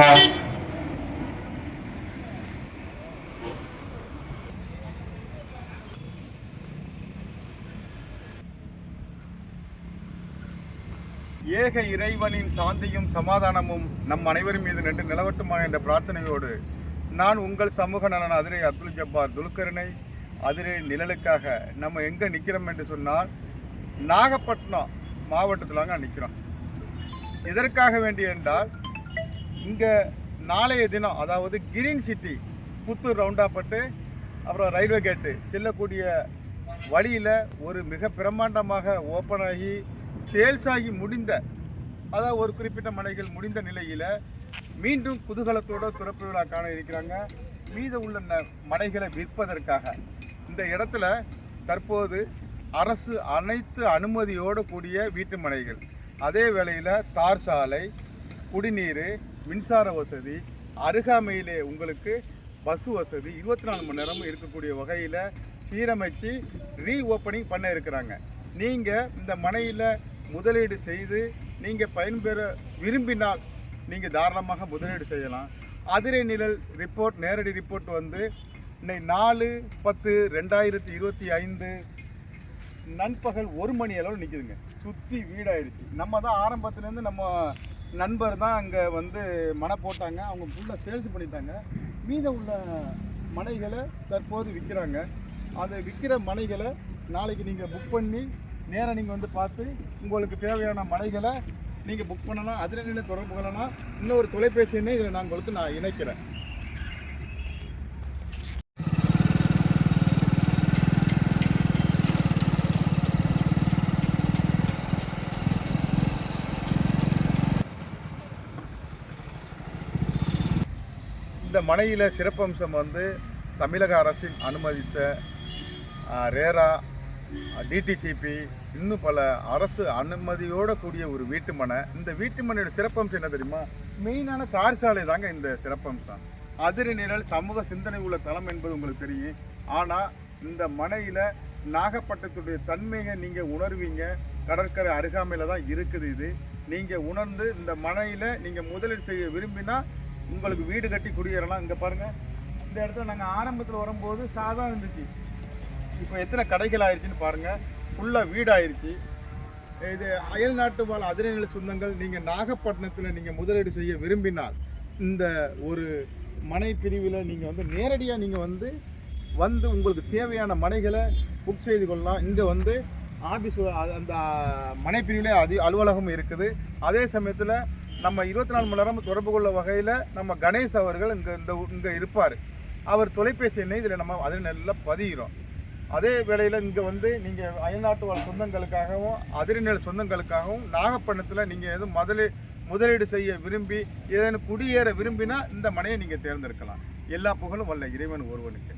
ஏக இறைவனின் சாந்தியும் சமாதானமும் நம் அனைவரும் மீது நின்று நிலவட்டுமா என்ற பிரார்த்தனையோடு நான் உங்கள் சமூக நலன் அதிரை அப்துல் ஜப்பார் துலுக்கரனை அதிரை நிழலுக்காக நம்ம எங்கே நிற்கிறோம் என்று சொன்னால் நாகப்பட்டினம் மாவட்டத்திலாங்க நிற்கிறோம் இதற்காக வேண்டிய என்றால் இங்கே நாளைய தினம் அதாவது கிரீன் சிட்டி புத்தூர் ரவுண்டாப்பட்டு அப்புறம் ரயில்வே கேட்டு செல்லக்கூடிய வழியில் ஒரு மிக பிரம்மாண்டமாக ஓப்பன் ஆகி சேல்ஸ் ஆகி முடிந்த அதாவது ஒரு குறிப்பிட்ட மனைகள் முடிந்த நிலையில் மீண்டும் குதூகலத்தோடு திறப்பு விழா காண இருக்கிறாங்க. மீத உள்ள ந- மனைகளை விற்பதற்காக. இந்த இடத்துல தற்போது அரசு அனைத்து அனுமதியோடு கூடிய வீட்டு மனைகள். அதே வேளையில் தார் சாலை குடிநீர் மின்சார வசதி அருகாமையிலே உங்களுக்கு பஸ் வசதி இருபத்தி நாலு மணி நேரமும் இருக்கக்கூடிய வகையில் சீரமைச்சு ரீ ஓப்பனிங் பண்ண இருக்கிறாங்க. நீங்கள் இந்த மனையில் முதலீடு செய்து நீங்கள் பயன்பெற விரும்பினால் நீங்கள் தாராளமாக முதலீடு செய்யலாம். அதிரை நிழல் ரிப்போர்ட் நேரடி ரிப்போர்ட் வந்து இன்னைக்கு நாலு பத்து ரெண்டாயிரத்தி இருபத்தி ஐந்து நண்பகல் ஒரு மணி அளவு நிற்குதுங்க சுற்றி வீடாயிருச்சு நம்ம தான் ஆரம்பத்துலேருந்து நம்ம நண்பர் தான் அங்கே வந்து மனை போட்டாங்க. அவங்க ஃபுல்லாக சேல்ஸ் பண்ணிட்டாங்க. மீதம் உள்ள மனைகளை தற்போது விற்கிறாங்க அதை விற்கிற மனைகளை நாளைக்கு நீங்கள் புக் பண்ணி நேராக நீங்கள் வந்து பார்த்து உங்களுக்கு தேவையான மனைகளை நீங்கள் புக் பண்ணலாம். அதில் நின்று தொடர்பு கொள்ளலாம். இன்னொரு தொலைபேசி எண்ணை இதில் நான் உங்களுக்கு நான் இணைக்கிறேன். இந்த மனையில் சிறப்பம்சம் வந்து தமிழக அரசின் அனுமதித்த ரேரா டிடிசிபி இன்னும் பல அரசு அனுமதியோட கூடிய ஒரு வீட்டு மனை இந்த வீட்டு மனையோட சிறப்பம்சம் என்ன தெரியுமா? மெயினான தார் சாலை தாங்க இந்த சிறப்பம்சம். அதிரி நிழல் சமூக சிந்தனை உள்ள தளம் என்பது உங்களுக்கு தெரியும். ஆனால் இந்த மனையில் நாகப்பட்டினத்துடைய தன்மையை நீங்கள் உணர்வீங்க. கடற்கரை அருகாமையில் தான் இருக்குது இது. நீங்கள் உணர்ந்து இந்த மனையில் நீங்கள் முதலீடு செய்ய விரும்பினா உங்களுக்கு வீடு கட்டி குடியேறலாம். இங்கே பாருங்கள் இந்த இடத்துல நாங்கள் ஆரம்பத்தில் வரும்போது சாதம் இருந்துச்சு. இப்போ எத்தனை கடைகள் ஆயிடுச்சுன்னு பாருங்கள் ஃபுல்லாக வீடாயிருச்சு. இது அயல் நாட்டு வாழ் அதிரநிலை சொந்தங்கள் நீங்கள் நாகப்பட்டினத்தில் நீங்கள் முதலீடு செய்ய விரும்பினால் இந்த ஒரு மனை பிரிவில் நீங்கள் வந்து நேரடியாக நீங்கள் வந்து வந்து உங்களுக்கு தேவையான மனைகளை புக் செய்து கொள்ளலாம். இங்கே வந்து ஆஃபீஸ் அந்த மனை பிரிவிலே அதி அலுவலகம் இருக்குது. அதே சமயத்தில் நம்ம இருபத்தி நாலு மணி நேரம் தொடர்பு கொள்ள வகையில் நம்ம கணேஷ் அவர்கள் இங்கே இந்த இங்கே இருப்பார். அவர் தொலைபேசி எண்ணை இதில் நம்ம அதில் நல்லா பதிகிறோம். அதே வேளையில் இங்கே வந்து நீங்கள் அயல்நாட்டு வாழ் சொந்தங்களுக்காகவும் அதிரிநில சொந்தங்களுக்காகவும் நாகப்பட்டினத்தில் நீங்கள் எதுவும் முதலீ முதலீடு செய்ய விரும்பி ஏதேனும் குடியேற விரும்பினா இந்த மனையை நீங்கள் தேர்ந்தெடுக்கலாம். எல்லா புகழும் வல்ல இறைவன் ஒருவனுக்கு.